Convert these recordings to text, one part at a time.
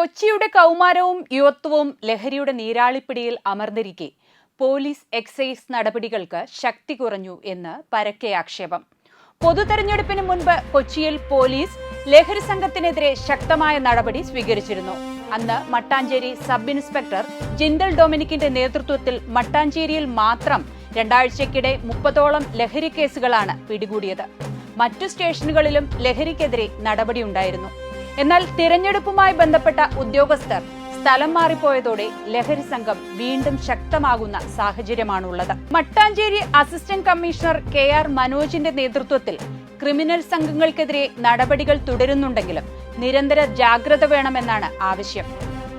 കൊച്ചിയുടെ കൗമാരവും യുവത്വവും ലഹരിയുടെ നീരാളിപ്പിടിയിൽ അമർന്നിരിക്കെ. Police excise നടപടികൾക്ക് ശക്തി കുറഞ്ഞു എന്ന് പരക്കെ ആക്ഷേപം. പൊതു തെരഞ്ഞെടുപ്പിന് മുൻപ് കൊച്ചിയിൽ പോലീസ് ലഹരി സംഘത്തിനെതിരെ ശക്തമായ നടപടി സ്വീകരിച്ചിരുന്നു. അന്ന് മട്ടാഞ്ചേരി സബ് ഇൻസ്പെക്ടർ ജിൻഡൽ ഡൊമിനിക്കിന്റെ നേതൃത്വത്തിൽ മട്ടാഞ്ചേരിയിൽ മാത്രം രണ്ടാഴ്ചയ്ക്കിടെ മുപ്പതോളം ലഹരി കേസുകളാണ് പിടികൂടിയത്. മറ്റു സ്റ്റേഷനുകളിലും ലഹരിക്കെതിരെ നടപടിയുണ്ടായിരുന്നു. എന്നാൽ തിരഞ്ഞെടുപ്പുമായി ബന്ധപ്പെട്ട ഉദ്യോഗസ്ഥർ സ്ഥലം മാറിപ്പോയതോടെ ലഹരി സംഘം വീണ്ടും ശക്തമാകുന്ന സാഹചര്യമാണുള്ളത്. Mattancherry assistant commissioner K R മനോജിന്റെ നേതൃത്വത്തിൽ ക്രിമിനൽ സംഘങ്ങൾക്കെതിരെ നടപടികൾ തുടരുന്നുണ്ടെങ്കിലും നിരന്തര ജാഗ്രത വേണമെന്നാണ് ആവശ്യം.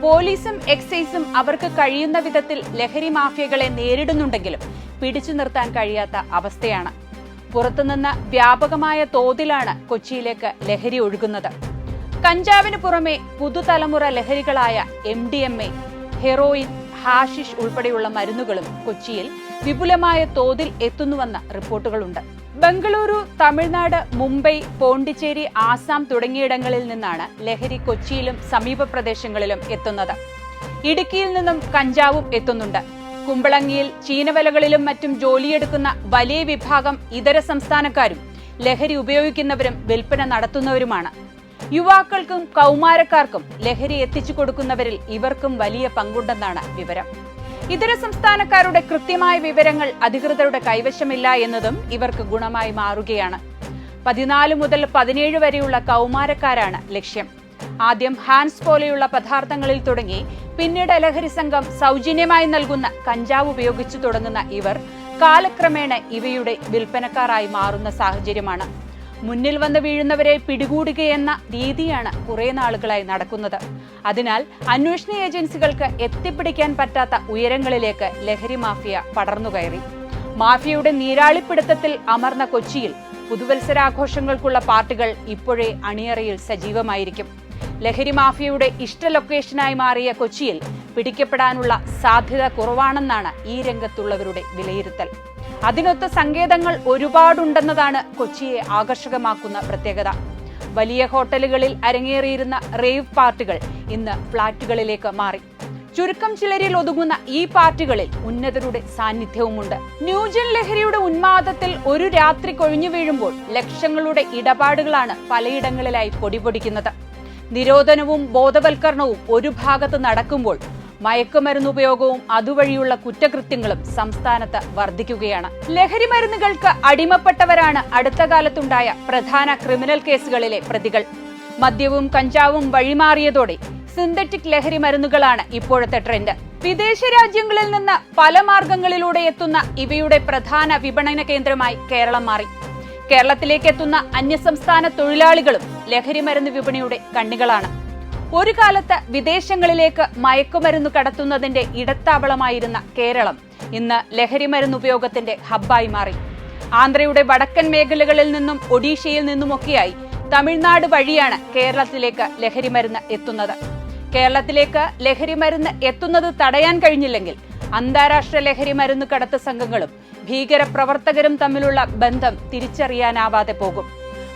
പോലീസും എക്സൈസും അവർക്ക് കഴിയുന്ന വിധത്തിൽ ലഹരി മാഫിയകളെ നേരിടുന്നുണ്ടെങ്കിലും പിടിച്ചു നിർത്താൻ കഴിയാത്ത അവസ്ഥയാണ്. പുറത്തുനിന്ന് വ്യാപകമായ തോതിലാണ് കൊച്ചിയിലേക്ക് ലഹരി ഒഴുകുന്നത്. കഞ്ചാവിന് പുറമെ പുതുതലമുറ ലഹരികളായ M D M A heroin hashish ഉൾപ്പെടെയുള്ള മരുന്നുകളും കൊച്ചിയിൽ വിപുലമായ തോതിൽ എത്തുന്നുവെന്ന റിപ്പോർട്ടുകളുണ്ട്. ബംഗളൂരു തമിഴ്നാട് മുംബൈ പോണ്ടിച്ചേരി ആസാം തുടങ്ങിയിടങ്ങളിൽ നിന്നാണ് ലഹരി കൊച്ചിയിലും സമീപ പ്രദേശങ്ങളിലും എത്തുന്നത്. ഇടുക്കിയിൽ നിന്നും കഞ്ചാവും എത്തുന്നുണ്ട്. കുമ്പളങ്ങിയിൽ ചീനവലകളിലും മറ്റും ജോലിയെടുക്കുന്ന വലിയ വിഭാഗം ഇതര സംസ്ഥാനക്കാരും ലഹരി ഉപയോഗിക്കുന്നവരും വിൽപ്പന നടത്തുന്നവരുമാണ്. യുവാക്കൾക്കും കൗമാരക്കാർക്കും ലഹരി എത്തിച്ചു കൊടുക്കുന്നവരിൽ ഇവർക്കും വലിയ പങ്കുണ്ടെന്നാണ് വിവരം. ഇതര സംസ്ഥാനക്കാരുടെ കൃത്യമായ വിവരങ്ങൾ അധികൃതരുടെ കൈവശമില്ല എന്നതും ഇവർക്ക് ഗുണമായി മാറുകയാണ്. പതിനാല് മുതൽ പതിനേഴ് വരെയുള്ള കൗമാരക്കാരാണ് ലക്ഷ്യം. ആദ്യം ഹാൻസ് പോലെയുള്ള പദാർത്ഥങ്ങളിൽ തുടങ്ങി പിന്നീട് ലഹരി സംഘം സൗജന്യമായി നൽകുന്ന കഞ്ചാവ് ഉപയോഗിച്ചു തുടങ്ങുന്ന ഇവർ കാലക്രമേണ ഇവയുടെ വിൽപ്പനക്കാരായി മാറുന്ന സാഹചര്യമാണ്. മുന്നിൽ വന്ന് വീഴുന്നവരെ പിടികൂടുകയെന്ന രീതിയാണ് കുറെ നാളുകളായി നടക്കുന്നത്. അതിനാൽ അന്വേഷണ ഏജൻസികൾക്ക് എത്തിപ്പിടിക്കാൻ പറ്റാത്ത ഉയരങ്ങളിലേക്ക് ലഹരി മാഫിയ പടർന്നുകയറി മാഫിയയുടെ നീരാളിപ്പിടുത്തത്തിൽ അമർന്ന കൊച്ചിയിൽ പുതുവത്സരാഘോഷങ്ങൾക്കുള്ള പാർട്ടികൾ ഇപ്പോഴേ അണിയറയിൽ സജീവമായിരിക്കും. ലഹരി മാഫിയയുടെ ഇഷ്ട ലൊക്കേഷനായി മാറിയ കൊച്ചിയിൽ പിടിക്കപ്പെടാനുള്ള സാധ്യത കുറവാണെന്നാണ് ഈ രംഗത്തുള്ളവരുടെ വിലയിരുത്തൽ. അതിനൊത്ത സങ്കേതങ്ങൾ ഒരുപാടുണ്ടെന്നതാണ് കൊച്ചിയെ ആകർഷകമാക്കുന്ന പ്രത്യേകത. വലിയ ഹോട്ടലുകളിൽ അരങ്ങേറിയിരുന്ന റേവ് പാർട്ടികൾ ഇന്ന് ഫ്ളാറ്റുകളിലേക്ക് മാറി. ചുരുക്കം ചിലരിൽ ഒതുങ്ങുന്ന ഈ പാർട്ടികളിൽ ഉന്നതരുടെ സാന്നിധ്യവുമുണ്ട്. ന്യൂജൻ ലഹരിയുടെ ഉന്മാദത്തിൽ ഒരു രാത്രി കൊഴിഞ്ഞു വീഴുമ്പോൾ ലക്ഷങ്ങളുടെ ഇടപാടുകളാണ് പലയിടങ്ങളിലായി പൊടിപൊടിക്കുന്നത്. നിരോധനവും ബോധവൽക്കരണവും ഒരു ഭാഗത്ത് നടക്കുമ്പോൾ മയക്കുമരുന്ന് ഉപയോഗവും അതുവഴിയുള്ള കുറ്റകൃത്യങ്ങളും സംസ്ഥാനത്ത് വർദ്ധിക്കുകയാണ്. ലഹരി മരുന്നുകൾക്ക് അടിമപ്പെട്ടവരാണ് അടുത്ത കാലത്തുണ്ടായ പ്രധാന ക്രിമിനൽ കേസുകളിലെ പ്രതികൾ. മദ്യവും കഞ്ചാവും വഴിമാറിയതോടെ സിന്തറ്റിക് ലഹരി മരുന്നുകളാണ് ഇപ്പോഴത്തെ ട്രെൻഡ്. വിദേശ രാജ്യങ്ങളിൽ നിന്ന് പല മാർഗങ്ങളിലൂടെ എത്തുന്ന ഇവയുടെ പ്രധാന വിപണന കേന്ദ്രമായി കേരളം മാറി. കേരളത്തിലേക്ക് എത്തുന്ന അന്യസംസ്ഥാന തൊഴിലാളികളും ലഹരി മരുന്ന് വിപണിയുടെ കണ്ണികളാണ്. ഒരു കാലത്ത് വിദേശങ്ങളിലേക്ക് മയക്കുമരുന്ന് കടത്തുന്നതിന്റെ ഇടത്താവളമായിരുന്ന കേരളം ഇന്ന് ലഹരി മരുന്ന് ഉപയോഗത്തിന്റെ ഹബ്ബായി മാറി. ആന്ധ്രയുടെ വടക്കൻ മേഖലകളിൽ നിന്നും ഒഡീഷയിൽ നിന്നുമൊക്കെയായി തമിഴ്നാട് വഴിയാണ് കേരളത്തിലേക്ക് ലഹരി മരുന്ന് എത്തുന്നത്. കേരളത്തിലേക്ക് ലഹരി മരുന്ന് എത്തുന്നത് തടയാൻ കഴിഞ്ഞില്ലെങ്കിൽ അന്താരാഷ്ട്ര ലഹരി മരുന്ന് കടത്ത് സംഘങ്ങളും ഭീകര പ്രവർത്തകരും തമ്മിലുള്ള ബന്ധം തിരിച്ചറിയാനാവാതെ പോകും.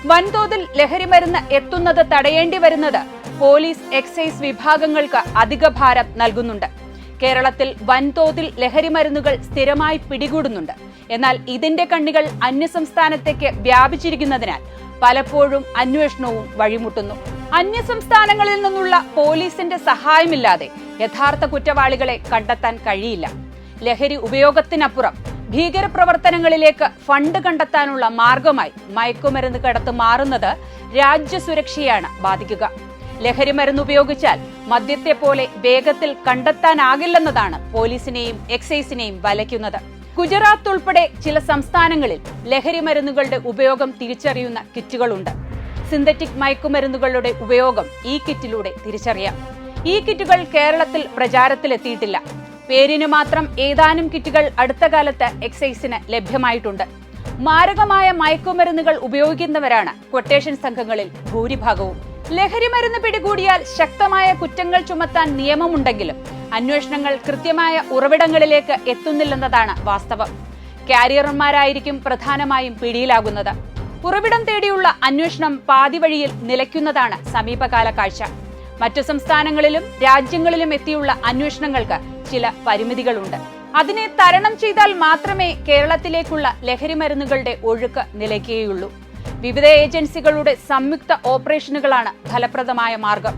വൻതോതിൽ ലഹരി മരുന്ന് എത്തുന്നത് തടയേണ്ടി വരുന്നത് പോലീസ് എക്സൈസ് വിഭാഗങ്ങൾക്ക് അധിക ഭാരം നൽകുന്നുണ്ട്. കേരളത്തിൽ വൻതോതിൽ ലഹരി മരുന്നുകൾ സ്ഥിരമായി പിടികൂടുന്നുണ്ട്. എന്നാൽ ഇതിന്റെ കണ്ണികൾ അന്യസംസ്ഥാനത്തേക്ക് വ്യാപിച്ചിരിക്കുന്നതിനാൽ പലപ്പോഴും അന്വേഷണവും വഴിമുട്ടുന്നു. അന്യസംസ്ഥാനങ്ങളിൽ നിന്നുള്ള പോലീസിന്റെ സഹായമില്ലാതെ യഥാർത്ഥ കുറ്റവാളികളെ കണ്ടെത്താൻ കഴിയില്ല. ലഹരി ഉപയോഗത്തിനപ്പുറം ഭീകരപ്രവർത്തനങ്ങളിലേക്ക് ഫണ്ട് കണ്ടെത്താനുള്ള മാർഗമായി മയക്കുമരുന്ന് കടത്ത് മാറുന്നത് രാജ്യസുരക്ഷയാണ് ബാധിക്കുക. ലഹരി മരുന്ന് ഉപയോഗിച്ചാൽ മദ്യത്തെ പോലെ വേഗത്തിൽ കണ്ടെത്താനാകില്ലെന്നതാണ് പോലീസിനെയും എക്സൈസിനെയും വലയ്ക്കുന്നത്. ഗുജറാത്ത് ഉൾപ്പെടെ ചില സംസ്ഥാനങ്ങളിൽ ലഹരി മരുന്നുകളുടെ ഉപയോഗം തിരിച്ചറിയുന്ന കിറ്റുകളുണ്ട്. സിന്തറ്റിക് മയക്കുമരുന്നുകളുടെ ഉപയോഗം ഈ കിറ്റിലൂടെ തിരിച്ചറിയാം. ഈ കിറ്റുകൾ കേരളത്തിൽ പ്രചാരത്തിലെത്തിയിട്ടില്ല. പേരിന് മാത്രം ഏതാനും കിറ്റുകൾ അടുത്ത കാലത്ത് എക്സൈസിന് ലഭ്യമായിട്ടുണ്ട്. മാരകമായ മയക്കുമരുന്നുകൾ ഉപയോഗിക്കുന്നവരാണ് ക്വട്ടേഷൻ സംഘങ്ങളിൽ ഭൂരിഭാഗവും. ലഹരി മരുന്ന് പിടികൂടിയാൽ ശക്തമായ കുറ്റങ്ങൾ ചുമത്താൻ നിയമമുണ്ടെങ്കിലും അന്വേഷണങ്ങൾ കൃത്യമായ ഉറവിടങ്ങളിലേക്ക് എത്തുന്നില്ലെന്നതാണ് വാസ്തവം. കാരിയർമാരായിരിക്കും പ്രധാനമായും പിടിയിലാകുന്നത്. ഉറവിടം തേടിയുള്ള അന്വേഷണം പാതിവഴിയിൽ നിലയ്ക്കുന്നതാണ് സമീപകാല കാഴ്ച. മറ്റു സംസ്ഥാനങ്ങളിലും രാജ്യങ്ങളിലും എത്തിയുള്ള അന്വേഷണങ്ങൾക്ക് ചില പരിമിതികളുണ്ട്. അതിനെ തരണം ചെയ്താൽ മാത്രമേ കേരളത്തിലേക്കുള്ള ലഹരി മരുന്നുകളുടെ ഒഴുക്ക് നിലയ്ക്കുകയുള്ളൂ. വിവിധ ഏജൻസികളുടെ സംയുക്ത ഓപ്പറേഷനുകളാണ് ഫലപ്രദമായ മാർഗം.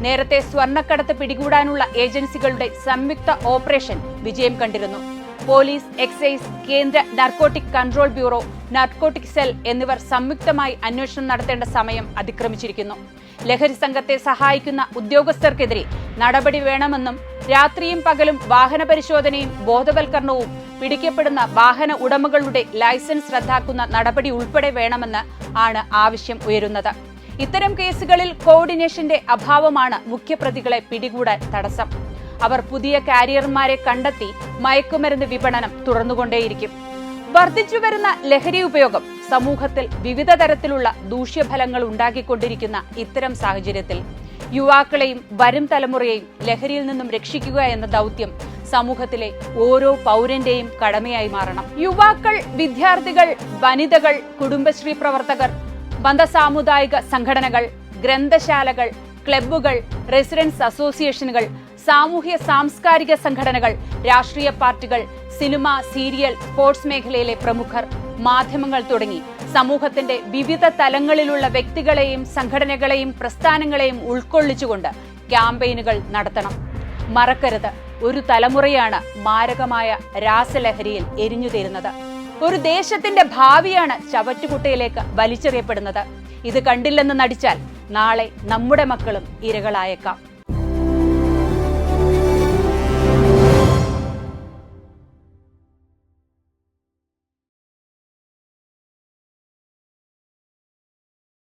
നേരത്തെ സ്വർണക്കടത്ത് പിടികൂടാനുള്ള ഏജൻസികളുടെ സംയുക്ത ഓപ്പറേഷൻ വിജയം കണ്ടിരുന്നു. പോലീസ് എക്സൈസ് കേന്ദ്ര narcotic control bureau narcotic cell എന്നിവർ സംയുക്തമായി അന്വേഷണം നടത്തേണ്ട സമയം അതിക്രമിച്ചിരിക്കുന്നു. ലഹരി സംഘത്തെ സഹായിക്കുന്ന ഉദ്യോഗസ്ഥർക്കെതിരെ നടപടി വേണമെന്നും രാത്രിയും പകലും വാഹന പരിശോധനയും ബോധവൽക്കരണവും പിടിക്കപ്പെടുന്ന വാഹന ഉടമകളുടെ ലൈസൻസ് റദ്ദാക്കുന്ന നടപടി ഉൾപ്പെടെ വേണമെന്ന് ആണ് ആവശ്യം ഉയരുന്നത്. ഇത്തരം കേസുകളിൽ കോർഡിനേഷന്റെ അഭാവമാണ് മുഖ്യപ്രതികളെ പിടികൂടാൻ തടസ്സം. അവർ പുതിയ കാരിയർമാരെ കണ്ടെത്തി മയക്കുമരുന്ന് വിപണനം തുറന്നുകൊണ്ടേയിരിക്കും വർദ്ധിച്ചുവരുന്ന ലഹരി ഉപയോഗം സമൂഹത്തിൽ വിവിധ തരത്തിലുള്ള ദൂഷ്യഫലങ്ങൾ ഉണ്ടാക്കിക്കൊണ്ടിരിക്കുന്ന ഇത്തരം സാഹചര്യത്തിൽ യുവാക്കളെയും വരും തലമുറയെയും ലഹരിയിൽ നിന്നും രക്ഷിക്കുക എന്ന ദൗത്യം സമൂഹത്തിലെ ഓരോ പൗരന്റെയും കടമയായി മാറണം. യുവാക്കൾ വിദ്യാർത്ഥികൾ വനിതകൾ കുടുംബശ്രീ പ്രവർത്തകർ മതസാമുദായിക സംഘടനകൾ ഗ്രന്ഥശാലകൾ ക്ലബ്ബുകൾ റെസിഡൻസ് അസോസിയേഷനുകൾ സാമൂഹ്യ സാംസ്കാരിക സംഘടനകൾ രാഷ്ട്രീയ പാർട്ടികൾ സിനിമ സീരിയൽ സ്പോർട്സ് മേഖലയിലെ പ്രമുഖർ മാധ്യമങ്ങൾ തുടങ്ങി സമൂഹത്തിന്റെ വിവിധ തലങ്ങളിലുള്ള വ്യക്തികളെയും സംഘടനകളെയും പ്രസ്ഥാനങ്ങളെയും ഉൾക്കൊള്ളിച്ചുകൊണ്ട് ക്യാമ്പയിനുകൾ നടത്തണം. മറക്കരുത്. ഒരു തലമുറയാണ് മാരകമായ രാസലഹരിയിൽ എരിഞ്ഞുതീരുന്നത് ഒരു ദേശത്തിന്റെ ഭാവിയാണ് ചവറ്റുകുട്ടയിലേക്ക് വലിച്ചെറിയപ്പെടുന്നത്. ഇത് കണ്ടില്ലെന്ന് നടിച്ചാൽ നാളെ നമ്മുടെ മക്കളും ഇരകളായേക്കാം.